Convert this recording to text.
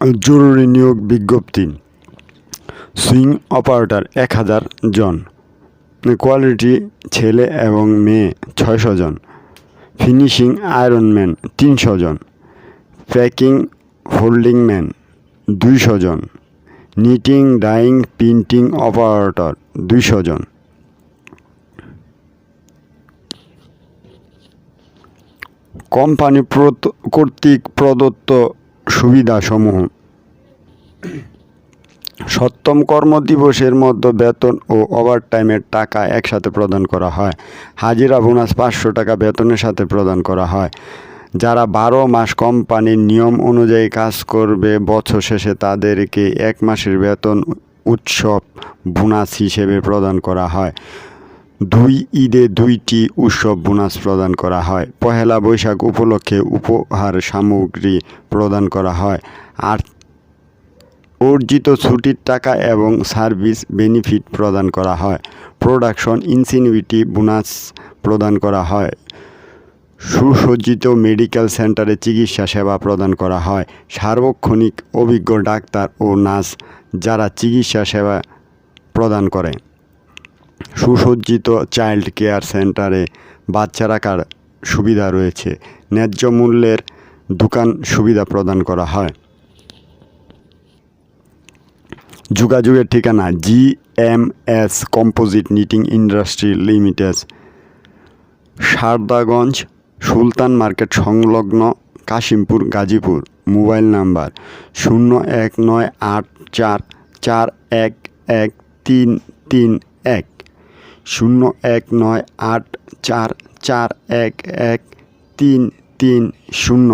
জরুরি নিয়োগ বিজ্ঞপ্তি। সুইং অপারেটর এক হাজার জন। কোয়ালিটি ছেলে এবং মেয়ে ছয়শো জন। ফিনিশিং আয়রনম্যান তিনশো জন। প্যাকিং হোল্ডিং ম্যান দুইশো জন। নিটিং, ডাইং, প্রিন্টিং অপারেটর দুইশো জন। কোম্পানি কর্তৃক প্রদত্ত সুবিধাসমূহ। সপ্তম কর্ম দিবসের মধ্যে বেতন ও ওভারটাইমের টাকা একসাথে প্রদান করা হয়। হাজিরা বোনাস পাঁচশো টাকা বেতনের সাথে প্রদান করা হয়। যারা বারো মাস কোম্পানির নিয়ম অনুযায়ী কাজ করবে, বছর শেষে তাদেরকে এক মাসের বেতন উৎসব বোনাস হিসেবে প্রদান করা হয়। দুই ঈদে দুইটি উৎসব বোনাস প্রদান করা হয়। পহেলা বৈশাখ উপলক্ষে উপহার সামগ্রী প্রদান করা হয়। আর অর্জিত ছুটির টাকা এবং সার্ভিস বেনিফিট প্রদান করা হয়। প্রোডাকশন ইনসিনিউইটি বোনাস প্রদান করা হয়। সুসজ্জিত মেডিকেল সেন্টারে চিকিৎসা সেবা প্রদান করা হয়। সার্বক্ষণিক অভিজ্ঞ ডাক্তার ও নার্স যারা চিকিৎসা সেবা প্রদান করে। সুসজ্জিত চাইল্ড কেয়ার সেন্টারে বাচ্চা রাখার সুবিধা রয়েছে। ন্যায্য মূল্যের দোকান সুবিধা প্রদান করা হয়। যোগাযোগের ঠিকানা G M S composite knitting industry limited, Sardaganj, Sultan market সংলগ্ন কাশিমপুর, গাজীপুর। মোবাইল নাম্বার শূন্য এক নয় আট চার চার এক এক তিন তিন শূন্য এক নয় আট চার চার এক এক তিন তিন শূন্য।